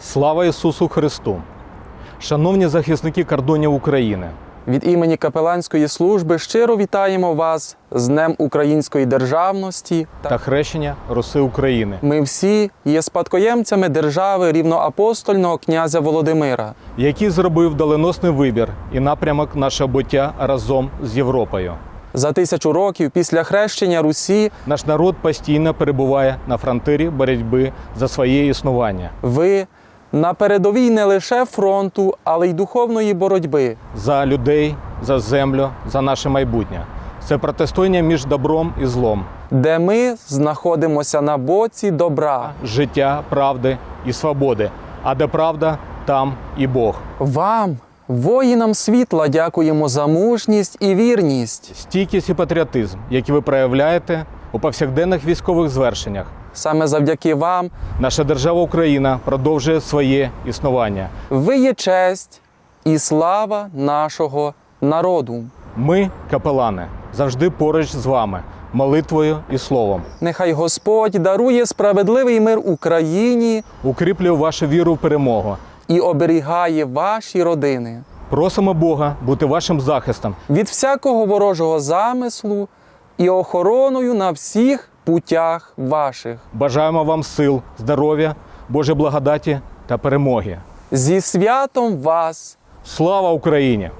Слава Ісусу Христу! Шановні захисники кордонів України! Від імені капеланської служби щиро вітаємо вас з Днем української державності. та хрещення Руси України, Ми всі є спадкоємцями держави рівноапостольного князя Володимира. який зробив доленосний вибір і напрямок нашого буття разом з Європою. За тисячу років після хрещення Русі Наш народ постійно перебуває на фронтирі боротьби за своє існування, ви на передовій не лише фронту, але й духовної боротьби. за людей, за землю, за наше майбутнє. Це протистояння між добром і злом, де ми знаходимося на боці добра. життя, правди і свободи. А де правда, там і Бог. Вам, воїнам світла, дякуємо за мужність і вірність. Стійкість і патріотизм, які ви проявляєте у повсякденних військових звершеннях. Саме завдяки вам Наша держава Україна продовжує своє існування. ви є честь і слава нашого народу. Ми, капелани, завжди поруч з вами, молитвою і словом. Нехай Господь дарує справедливий мир Україні Укріплюю вашу віру в перемогу. і оберігає ваші родини Просимо Бога бути вашим захистом від всякого ворожого замислу і охороною на всіх путях ваших. Бажаємо вам сил, здоров'я, Божої благодаті та перемоги. Зі святом вас! Слава Україні!